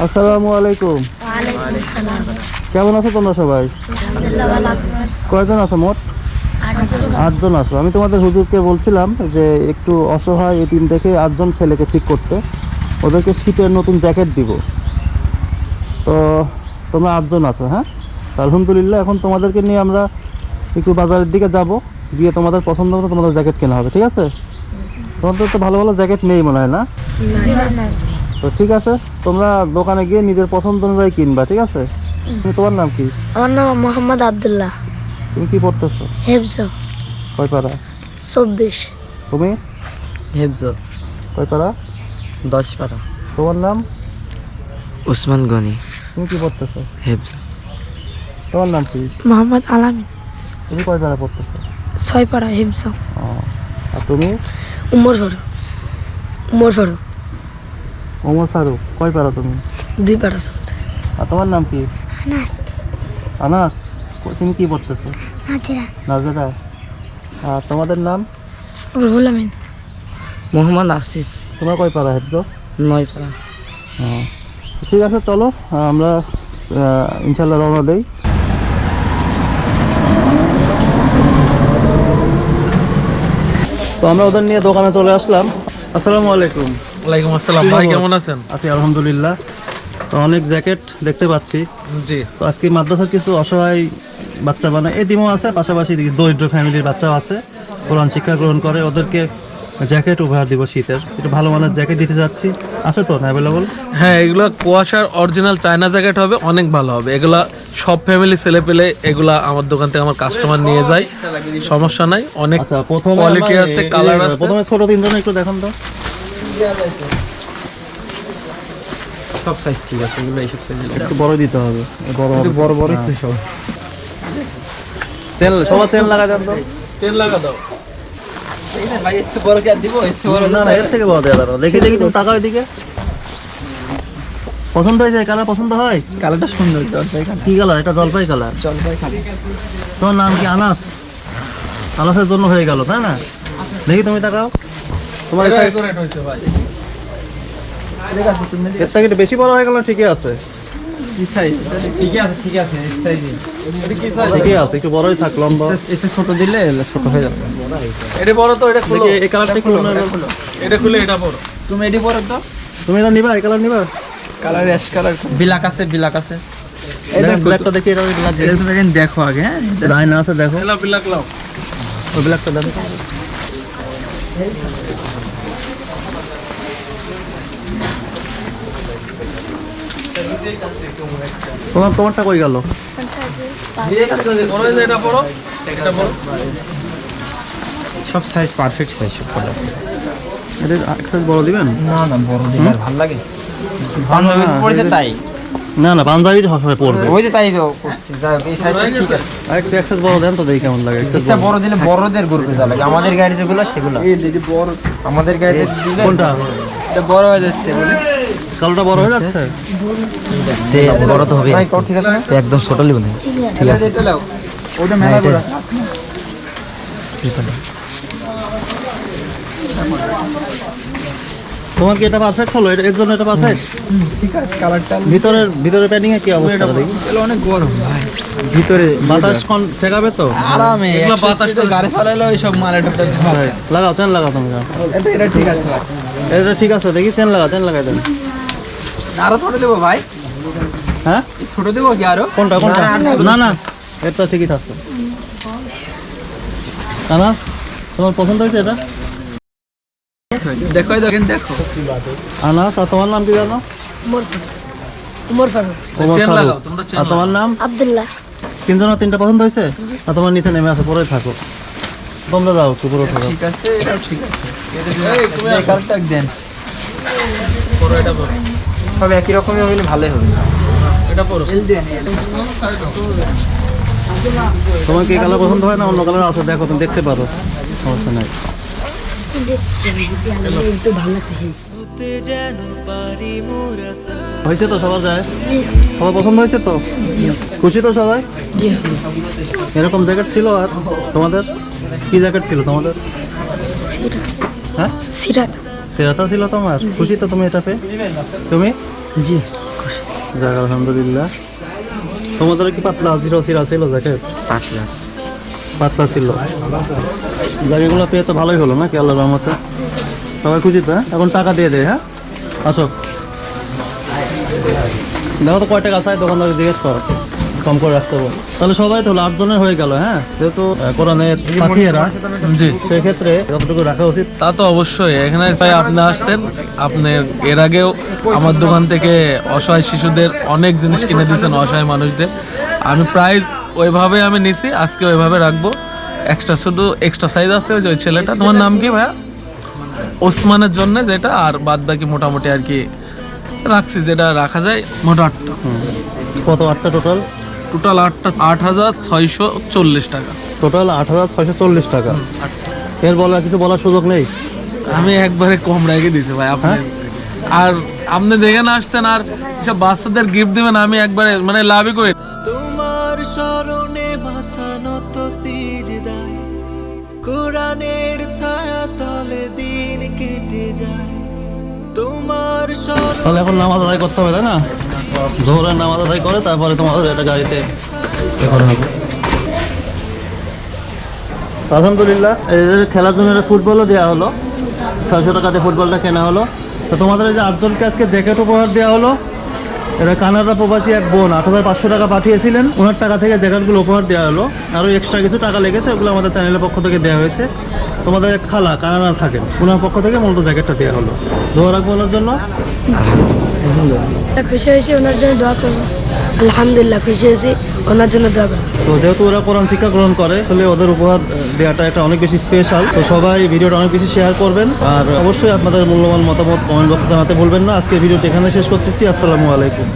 আসসালামু আলাইকুম। কেমন আছো তোমরা সবাই? কয়জন আছো মোট? আটজন আছো। আমি তোমাদের হুজুরকে বলছিলাম যে একটু অসহায় এই তিন থেকে আটজন ছেলেকে ঠিক করতে। ওদেরকে শীতের নতুন জ্যাকেট দিব। তো তোমরা আটজন আছো হ্যাঁ? আলহামদুলিল্লাহ, এখন তোমাদেরকে নিয়ে আমরা একটু বাজারের দিকে যাব। গিয়ে তোমাদের পছন্দ মতো তোমাদের জ্যাকেট কেনা হবে, ঠিক আছে? তোমাদের তো ভালো ভালো জ্যাকেট নেই মনে হয় না। তো ঠিক আছে তোমরা দোকানে গিয়ে নিজের পছন্দ অনুযায়ী কিনবা ঠিক আছে? তোমার নাম কি? আমার নাম মোহাম্মদ আবদুল্লাহ। তুমি কি পড়তেছো? হেফজ। কয় পারা চব্বিশ। তুমি? হেফজ। কয় পারা দশ পারা তোমার নাম? উসমান গনি। তুমি কি পড়তেছো? হেফজ। তোমার নাম কি? মোহাম্মদ আলামিন। তুমি কয় পারা পড়তেছো? ছয় পাড়া হেফজ। ও আর তুমি? উমর ফারুক উমর ফারুক ওমর ফারুক কয় পারা তুমি? দুই পাড়া চলছে। আর তোমার নাম কি? আনাস। আনাস? ক- তুমি কি পড়তেছো? নাজিরা। নাজেরা। আর তোমাদের নাম? রুহুল আমিন। মোহাম্মদ আসিফ। তোমার কয় পারা হেফজ? নয় পারা ও, ঠিক আছে চলো আমরা আহ, ইনশাল্লাহ রওনা দেই। তো আমরা ওদের নিয়ে দোকানে চলে আসলাম। আসসালামু আলাইকুম। ওয়ালাইকুম আসসালাম। ভাই কেমন আছেন? আছি আলহামদুলিল্লাহ। তো অনেক জ্যাকেট দেখতে পাচ্ছি। জি। তো আজকে মাদ্রাসার কিছু অসহায় বাচ্চা এদিমও আছে পাশাপাশি দরিদ্র ফ্যামিলির বাচ্চাও আছে। কোরআন শিক্ষা গ্রহণ করে ওদেরকে জ্যাকেট উপহার দিব শীতের। একটু ভালো মানের জ্যাকেট দিতে যাচ্ছি। আছে তো অ্যাভেলেবল হ্যাঁ এগুলো কুয়াশার অরিজিনাল চায়না জ্যাকেট হবে অনেক ভালো হবে। এগুলা সব ফ্যামিলি ছেলে পেলে এগুলা আমার দোকান থেকে আমার কাস্টমার নিয়ে যায়। সমস্যা নাই অনেক আচ্ছা প্রথমে কোয়ালিটি আছে কালার আছে। প্রথমে ছোট তিনজন একটু দেখান তো। সব সাইজ ঠিক আছে এগুলো এইসব সাইজ একটু বড় দিতে হবে। বড় হবে। বড় বড়ই তো সব। চেন সবার চেন লাগা যান তো? চেন লাগা দাও। ভাই একটু বড় কি দিব? একটু বড় না না এর থেকে বড় দেওয়া দাঁড়াও দেখি দেখি তুমি তাকাও এদিকে। পছন্দ হয়েছে? কালার পছন্দ হয়? কালারটা সুন্দর জলপাই কালার কি কালার? এটা জলপাই কালার জলপাই কালার তোমার নাম কি? আনাস? আনাসের জন্য হয়ে গেল তাই না? দেখি তুমি তাকাও। তোমার এটা এটা- এর থেকে একটু বেশি বড় হয়ে গেল ঠিকই আছে? ঠিক আছে ঠিক আছে এই সাইজে ঠিকই আছে একটু বড়ই থাক লম্বা। এসে ছোট দিলে ছোট হয়ে যাবে। এটা বড় তো এটা খুলো। এই কালারটা একটু এটা খুলে এটা বড়। তুমি এডি বড় তো। তুমি এটা নিবা এই কালার নিবা? কালার অ্যাশ কালার বিলাক আছে বিলাক আছে। এই দেখো ব্ল্যাকটা দেখি এটা ব্ল্যাক এটা তুমি দেখো আগে হ্যাঁ। রায়না আছে দেখো। লাও। ব্ল্যাকটা দেখো। তোমার তোমারটা কই গেল? সব সাইজ পারফেক্ট সাইজ সব কালার এটা একসাথে বড় দিবেন? না না বড় দিলে ভালো লাগে? পাঞ্জাবি পড়েছে তাই? না না পাঞ্জাবি সবসময় পড়বে। ওই যে তাই তো করছি। যাই হোক, এই সাইজটা ঠিক আছে। আর একটু একসাথে বড় দেন তো দেখি কেমন লাগে। ইচ্ছা বড়। দিলে বড়দের গ্রুপে যা লাগে। আমাদের গাড়ি যেগুলো সেগুলো। এই দেখি বড়। আমাদের গাড়িতে দিলে কোনটা? এটা বড় হয়ে যাচ্ছে বলে। কালোটা বড় হয়ে যাচ্ছে? বড় তো হবে ঠিক আছে একদম ছোট লিব না ঠিক আছে। এটা লাও ওটা মেলা বড় তোমার কি এটা পারফেক্ট হলো এটা এর জন্য এটা পারফেক্ট ঠিক আছে কালারটা ভিতরের ভিতরে প্যাডিং এ কি অবস্থা দেখি? এগুলো অনেক গরম ভাই। ভিতরে বাতাস কোন ঠেকাবে তো? আরামে এগুলো বাতাস চালাইলে ওই সব মাল এটা লাগাও চেন লাগাও তুমি এটা ঠিক আছে এটা ঠিক আছে দেখি চেন লাগা চেন লাগাই দেন। আরও ছোট দেবো ভাই। হ্যাঁ? ছোট দেবো কি আরও? কোনটা কোনটা? না না এটা ঠিকই থাকছে। তোমার পছন্দ হয়েছে এটা? দেখো দেখেন দেখো। আনাস আর তোমার নাম কি জানো? উমর ফারুক। উমর ফারুক। ওমর চেন লাগাও, তোমরা চেন আর তোমার নাম? আবদুল্লাহ। তিনজন তিনটা পছন্দ হয়েছে? আর তোমার নিচে নেমে আসো পরে থাকো। তোমরা যাও একটু পুরো থাকো। ঠিক আছে এটা ঠিক আছে। এই দেন। এটা সব একই রকমই হইলে ভালোই হবে। এটা তোমার কি কালার পছন্দ হয় না অন্য কালার আছে? দেখো তুমি দেখতে পারো। সমস্যা নাই। হয়েছে তো সবার যায় সবার পছন্দ হয়েছে তো? খুশি তো সবাই? এরকম জ্যাকেট ছিল আর তোমাদের? কি জ্যাকেট ছিল তোমাদের? হ্যাঁ? সেরাটা ছিল তোমার? খুশি তো তুমি এটা পেয়ে তুমি? জি খুশি যাক, আলহামদুলিল্লাহ। তোমাদের কি পাতলা জিরো সিরা ছিল জ্যাকেট পাঁচলা পাতলা ছিল। জায়গাগুলো পেয়ে তো ভালোই হলো না কি আল্লাহ রহমতে? সবাই খুশি তো হ্যাঁ? এখন টাকা দিয়ে দেয় হ্যাঁ? আসো। দেখো তো কয় টাকা চাই দোকানদার জিজ্ঞেস কর। কম করে রাখতে হবে। তাহলে সবাই তো হলো আটজনের হয়ে গেল হ্যাঁ? যেহেতু কোরআনের পাঠিয়েরা জি। সেক্ষেত্রে যতটুকু রাখা উচিত। তা তো অবশ্যই। এখানে তাই আপনি আসছেন আপনি এর আগেও আমার দোকান থেকে অসহায় শিশুদের অনেক জিনিস কিনে দিয়েছেন অসহায় মানুষদের। আমি প্রাইস ওইভাবে আমি নিছি আজকে ওইভাবে রাখব। এক্সট্রা শুধু এক্সট্রা সাইজ আছে ওই ছেলেটা। তোমার নাম কি ভাইয়া? ওসমানের জন্য যেটা আর বাদ বাকি মোটামুটি আর কি রাখছি যেটা রাখা যায় মোটা আটটা। কত আটটা টোটাল টোটাল আটটা আট হাজার ছয়শো চল্লিশ টাকা। টোটাল আট হাজার ছয়শো চল্লিশ টাকা। এর বলার কিছু বলার সুযোগ নেই? আমি একবারে কম রেখে দিছি ভাই আপনি আর আপনি দেখে না আসছেন আর সব বাচ্চাদের গিফট দিবেন আমি একবারে মানে লাভই করি তাহলে এখন নামাজ আদায় করতে হবে, তাই না? জোহরের নামাজ আদায় করে, তারপরে তোমাদের এটা গাড়িতে করা হবে। আলহামদুলিল্লাহ, এদের খেলার জন্য একটা ফুটবলও দেওয়া হলো। ছয়শো টাকাতে ফুটবলটা কেনা হলো। তো তোমাদের এই যে আটজনকে আজকে জ্যাকেট উপহার দেওয়া হলো এটা কানাডা প্রবাসী এক বোন আট হাজার পাঁচশো টাকা পাঠিয়েছিলেন। ওনার টাকা থেকে জ্যাকেটগুলো উপহার দেওয়া হলো আরও এক্সট্রা কিছু টাকা লেগেছে ওগুলো আমাদের চ্যানেলের পক্ষ থেকে দেওয়া হয়েছে। তোমাদের এক খালা কানাডা থাকেন ওনার পক্ষ থেকে মূলত জ্যাকেটটা দেওয়া হলো। দোয়া রাখব ওনার জন্য। খুশি হয়েছি ওনার জন্য দোয়া করব। আলহামদুলিল্লাহ খুশি হয়েছি। ওনার জন্য দোয়া করব তো যেহেতু ওরা কোরআন শিক্ষা গ্রহণ করে আসলে ওদের উপহার দেওয়াটা একটা অনেক বেশি স্পেশাল তো সবাই ভিডিওটা অনেক বেশি শেয়ার করবেন। আর অবশ্যই আপনাদের মূল্যবান মতামত কমেন্ট বক্সে জানাতে বলবেন না। আজকে ভিডিওটি এখানে শেষ করতেছি। আসসালামু আলাইকুম।